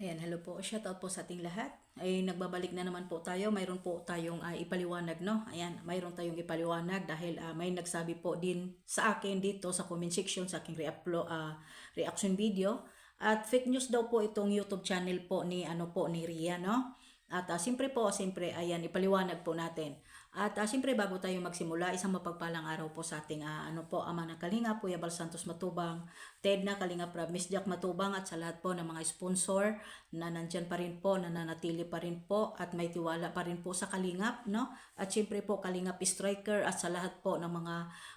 Ayan, hello po. Shout out po sa ating lahat. Ay nagbabalik na naman po tayo. Mayroon po tayong ah, ipaliwanag, no? Ayan, mayroon tayong ipaliwanag dahil ah, may nagsabi po din sa akin dito sa comment section sa aking re-upload ah, reaction video. At fake news daw po itong YouTube channel po ni ano po ni Ria, no? At uh, siyempre po, siyempre, ayan, ipaliwanag po natin. At uh, siyempre, bago tayo magsimula, isang mapagpalang araw po sa ating, uh, ano po, Ama ng Kalinga, Bal Santos Matubang, Ted na Kalinga Prab, Miss Jack Matubang, at sa lahat po ng mga sponsor na nandyan pa rin po, nananatili pa rin po, at may tiwala pa rin po sa Kalingap, no? At siyempre po, Kalingap Striker, at sa lahat po ng mga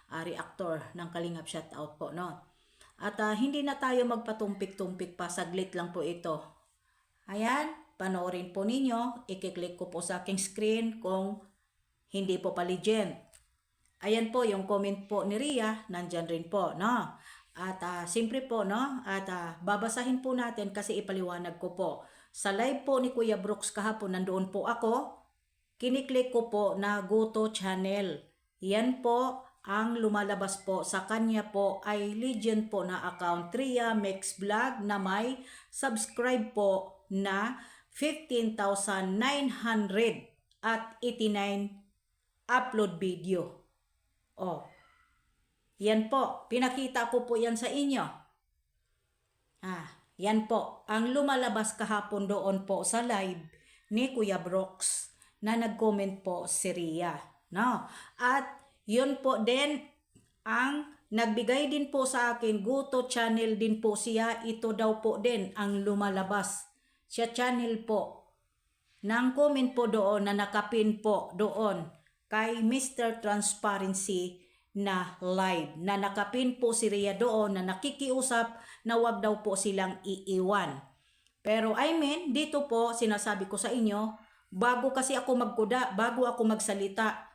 uh, reactor ng Kalingap shoutout po, no? At uh, hindi na tayo magpatumpik-tumpik pa, saglit lang po ito. Ayan, panoorin po ninyo. Ikiklik ko po sa aking screen kung hindi po pa legend. Ayan po yung comment po ni Ria, nandyan rin po, no? At uh, siyempre po, no? At uh, babasahin po natin kasi ipaliwanag ko po. Sa live po ni Kuya Brooks kahapon, nandoon po ako. Kiniklik ko po na Go to Channel. Yan po ang lumalabas po sa kanya po ay legend po na account Tria Mix Vlog na may subscribe po na 15,900 at 89 upload video. Oh. Yan po, pinakita ko po yan sa inyo. Ah, yan po, ang lumalabas kahapon doon po sa live ni Kuya Brooks na nag-comment po si Ria. No? At yun po din ang nagbigay din po sa akin, Guto channel din po siya, ito daw po din ang lumalabas. Siya channel po. Nang comment po doon na nakapin po doon kay Mr. Transparency na live na nakapin po si Rhea doon na nakikiusap na wag daw po silang iiwan. Pero I mean, dito po sinasabi ko sa inyo, bago kasi ako magkuda, bago ako magsalita,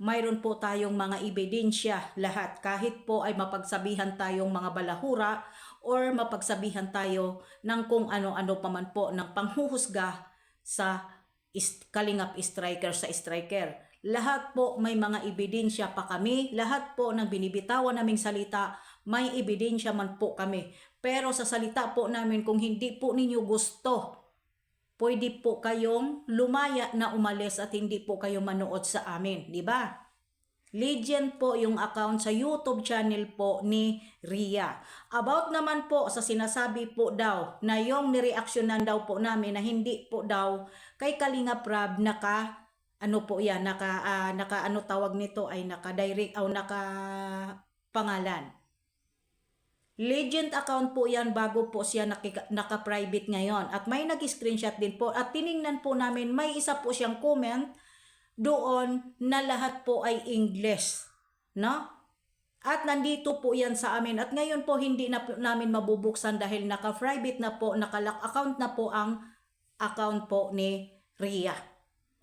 mayroon po tayong mga ebidensya lahat. Kahit po ay mapagsabihan tayong mga balahura or mapagsabihan tayo ng kung ano-ano pa man po ng panghuhusga sa kalingap striker sa striker. Lahat po may mga ebidensya pa kami. Lahat po ng binibitawan naming salita, may ebidensya man po kami. Pero sa salita po namin, kung hindi po ninyo gusto, pwede po kayong lumaya na umalis at hindi po kayo manood sa amin, di ba? Legend po yung account sa YouTube channel po ni Ria. About naman po sa sinasabi po daw na yung nireaksyonan daw po namin na hindi po daw kay Kalinga Prab naka ano po yan, naka, uh, naka ano tawag nito ay naka direct o naka pangalan. Legend account po yan bago po siya naka-private ngayon. At may nag-screenshot din po. At tiningnan po namin, may isa po siyang comment doon na lahat po ay English. No? At nandito po yan sa amin. At ngayon po hindi na po namin mabubuksan dahil naka-private na po, naka-lock account na po ang account po ni Ria.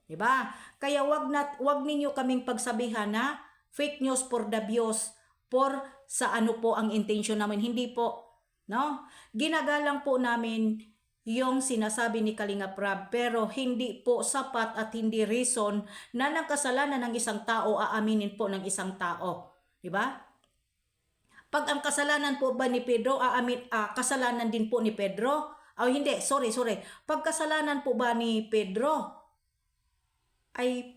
Diba? Kaya wag, na, wag ninyo kaming pagsabihan na fake news for the views for sa ano po ang intention namin. Hindi po. No? Ginagalang po namin yung sinasabi ni Kalinga Prab pero hindi po sapat at hindi reason na ng kasalanan ng isang tao aaminin po ng isang tao. Di ba? Pag ang kasalanan po ba ni Pedro, aamin, ah, kasalanan din po ni Pedro? O oh, hindi, sorry, sorry. Pag kasalanan po ba ni Pedro, ay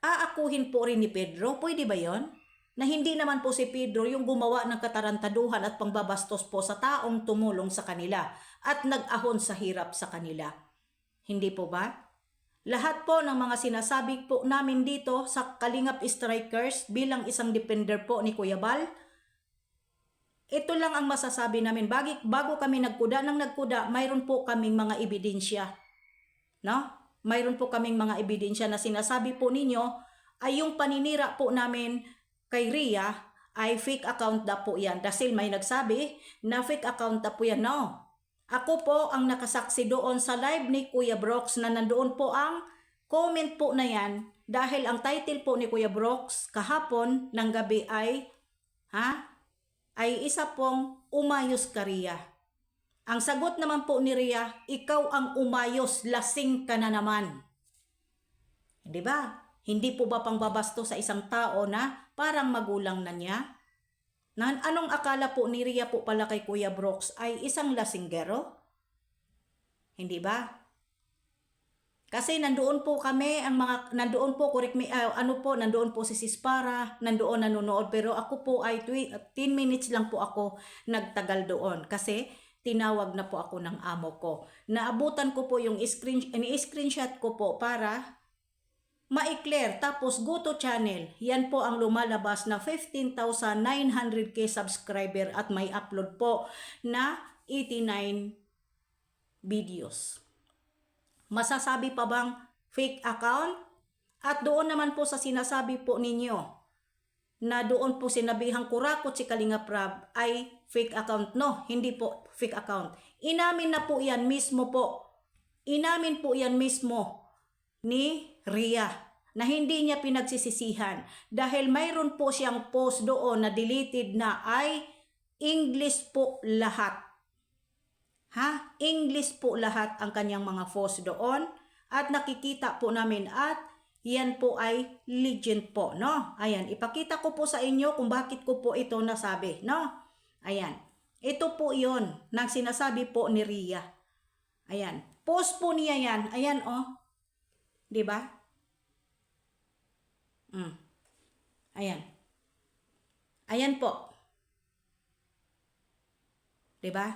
aakuhin po rin ni Pedro? Pwede ba yon? Na hindi naman po si Pedro yung gumawa ng katarantaduhan at pangbabastos po sa taong tumulong sa kanila at nag-ahon sa hirap sa kanila. Hindi po ba? Lahat po ng mga sinasabi po namin dito sa Kalingap Strikers bilang isang defender po ni Kuya Bal, ito lang ang masasabi namin. Bagi, bago kami nagkuda, nang nagkuda, mayroon po kaming mga ebidensya. No? Mayroon po kaming mga ebidensya na sinasabi po ninyo ay yung paninira po namin kay Ria ay fake account na po yan. Dahil may nagsabi na fake account na po yan. No. Ako po ang nakasaksi doon sa live ni Kuya Brooks na nandoon po ang comment po na yan dahil ang title po ni Kuya Brooks kahapon ng gabi ay ha ay isa pong umayos ka Ria. Ang sagot naman po ni Ria, ikaw ang umayos, lasing ka na naman. Di ba? Hindi po ba pangbabasto sa isang tao na parang magulang na niya? Na anong akala po ni Ria po pala kay Kuya Brooks ay isang lasinggero? Hindi ba? Kasi nandoon po kami, ang mga, nandoon po, correct me, ah, ano po, nandoon po si Sispara, nandoon nanonood, pero ako po ay twi- 10 minutes lang po ako nagtagal doon. Kasi tinawag na po ako ng amo ko. Naabutan ko po yung screen, ini-screenshot ko po para ma-clear. Tapos go to channel. Yan po ang lumalabas na 15,900k subscriber at may upload po na 89 videos. Masasabi pa bang fake account? At doon naman po sa sinasabi po ninyo na doon po sinabihang kurakot si Kalinga Prab ay fake account. No, hindi po fake account. Inamin na po yan mismo po. Inamin po yan mismo ni Ria na hindi niya pinagsisisihan dahil mayroon po siyang post doon na deleted na ay English po lahat. Ha? English po lahat ang kanyang mga post doon at nakikita po namin at yan po ay legend po, no? Ayan, ipakita ko po sa inyo kung bakit ko po ito nasabi, no? Ayan. Ito po 'yon nang sinasabi po ni Ria. Ayan. Post po niya yan. Ayan, oh. ba? Mm. Ayan. Ayan po. 'Di ba?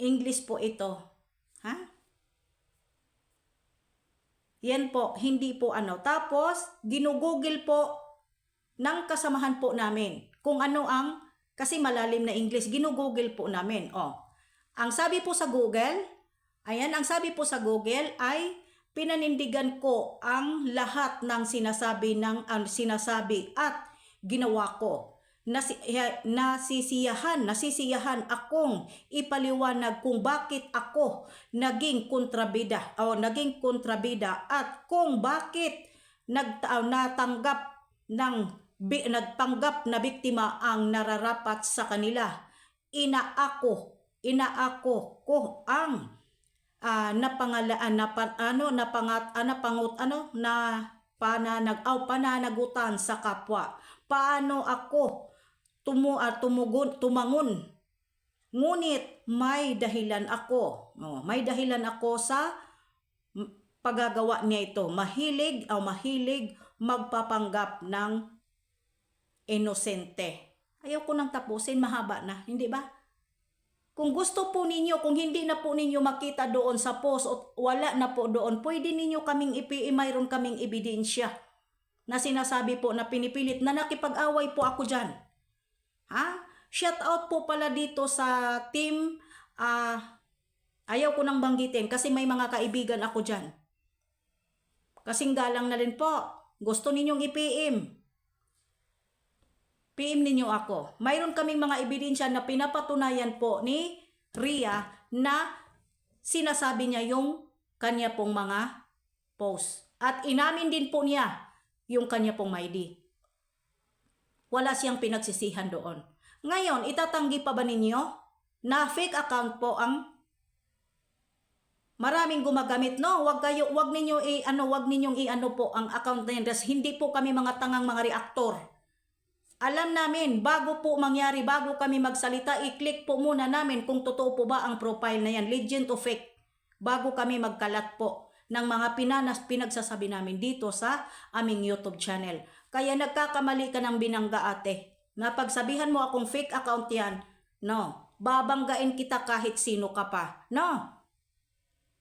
English po ito. Ha? Yan po, hindi po ano. Tapos, ginugugol po ng kasamahan po namin kung ano ang, kasi malalim na English, ginugugol po namin. Oh. Ang sabi po sa Google, ayan, ang sabi po sa Google ay pinanindigan ko ang lahat ng sinasabi ng ang sinasabi at ginawa ko. Nasi, eh, nasisiyahan, nasisiyahan akong ipaliwanag kung bakit ako naging kontrabida o naging kontrabida at kung bakit nag, uh, natanggap ng bi, nagpanggap na biktima ang nararapat sa kanila. Inaako, inaako ko ang uh, napangalaan na pa, ano napangat ana pangut ano na pananag aw pananagutan sa kapwa. Paano ako tumu at tumugon tumangon ngunit may dahilan ako. Oh, may dahilan ako sa paggagawa niya ito. Mahilig o mahilig magpapanggap ng inosente. Ayaw ko nang tapusin mahaba na hindi ba kung gusto po ninyo, kung hindi na po ninyo makita doon sa post o wala na po doon, pwede ninyo kaming ipi, mayroon kaming ebidensya na sinasabi po na pinipilit na nakipag-away po ako dyan. Ha? Shout out po pala dito sa team, ah, ayaw ko nang banggitin kasi may mga kaibigan ako dyan. Kasing galang na rin po. Gusto ninyong i-PM. PM ninyo ako. Mayroon kaming mga ebidensya na pinapatunayan po ni Ria na sinasabi niya yung kanya pong mga post. At inamin din po niya yung kanya pong ID. Wala siyang pinagsisihan doon. Ngayon, itatanggi pa ba ninyo na fake account po ang maraming gumagamit no wag kayo wag ninyo i ano wag ninyong i-ano po ang account na yan Dahil hindi po kami mga tangang mga reaktor alam namin, bago po mangyari, bago kami magsalita, i-click po muna namin kung totoo po ba ang profile na yan, legend o fake, bago kami magkalat po ng mga pinanas pinagsasabi namin dito sa aming YouTube channel. Kaya nagkakamali ka ng binangga ate, na pagsabihan mo akong fake account yan, no, babanggain kita kahit sino ka pa, no.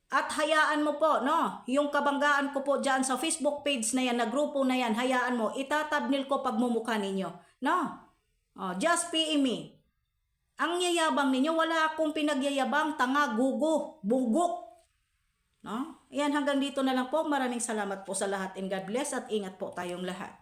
At hayaan mo po, no? Yung kabanggaan ko po dyan sa Facebook page na yan, na grupo na yan, hayaan mo, itatabnil ko pagmumukha ninyo. No? Oh, just PM me. Ang yayabang ninyo, wala akong pinagyayabang, tanga, gugo, bugok. No? Yan, hanggang dito na lang po. Maraming salamat po sa lahat and God bless at ingat po tayong lahat.